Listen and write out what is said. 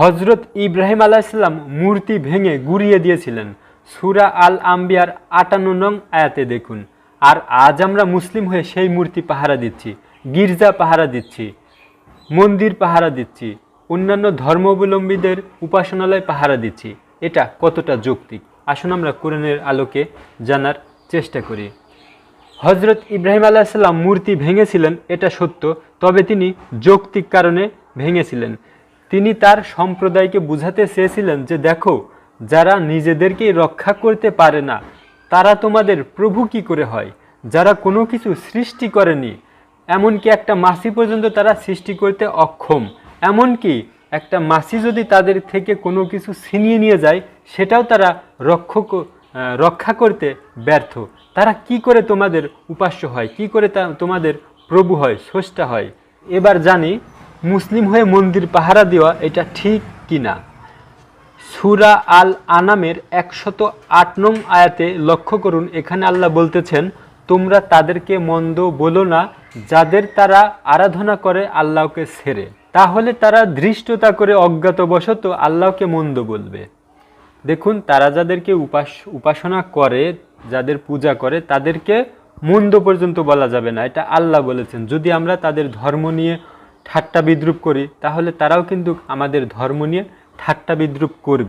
হজরত ইব্রাহিম আলাইসাল্লাম মূর্তি ভেঙে গুড়িয়ে দিয়েছিলেন। সুরা আল আম্বিয়ার আটান্ন নং আয়াতে দেখুন। আর আজ আমরা মুসলিম হয়ে সেই মূর্তি পাহারা দিচ্ছি, গির্জা পাহারা দিচ্ছি, মন্দির পাহারা দিচ্ছি, অন্যান্য ধর্মাবলম্বীদের উপাসনালয় পাহারা দিচ্ছি। এটা কতটা যৌক্তিক? আসুন আমরা কোরআনের আলোকে জানার চেষ্টা করি। হজরত ইব্রাহিম আলাইসাল্লাম মূর্তি ভেঙেছিলেন, এটা সত্য, তবে তিনি যৌক্তিক কারণে ভেঙেছিলেন। তিনি তার সম্প্রদায়কে বুঝাতে চেয়েছিলেন যে দেখো, যারা নিজেদেরকেই রক্ষা করতে পারে না, তারা তোমাদের প্রভু কি করে হয়? যারা কোনো কিছু সৃষ্টি করেনি, এমনকি একটা মাসি পর্যন্ত তারা সৃষ্টি করতে অক্ষম, এমনকি একটা মাসি যদি তাদের থেকে কোনো কিছু ছিনিয়ে নিয়ে যায়, সেটাও তারা রক্ষক রক্ষা করতে ব্যর্থ। তারা কি করে তোমাদের উপাস্য হয়? কি করে তা তোমাদের প্রভু হয়, স্রষ্টা হয়? এবার জানি মুসলিম হয়ে মন্দির পাহারা দেওয়া, এটা ঠিক কি না সুরা আল আনামের একশত আট নং আয়াতে লক্ষ্য করুন, এখানে আল্লাহ বলতেছেন, তোমরা তাদেরকে মন্দ বলো না, যাদের তারা আরাধনা করে আল্লাহকে ছেড়ে। তাহলে তারা ধৃষ্টতা করে অজ্ঞাতবশত আল্লাহকে মন্দ বলবে। দেখুন, তারা যাদেরকে উপাস, উপাসনা করে, যাদের পূজা করে, তাদেরকে মন্দ পর্যন্ত বলা যাবে না। এটা আল্লাহ বলেছেন। যদি আমরা তাদের ধর্ম নিয়ে ঠাট্টা বিদ্রুপ করি তাহলে তারাও কিন্তু আমাদের ধর্ম নিয়ে ঠাট্টা বিদ্রুপ করবে।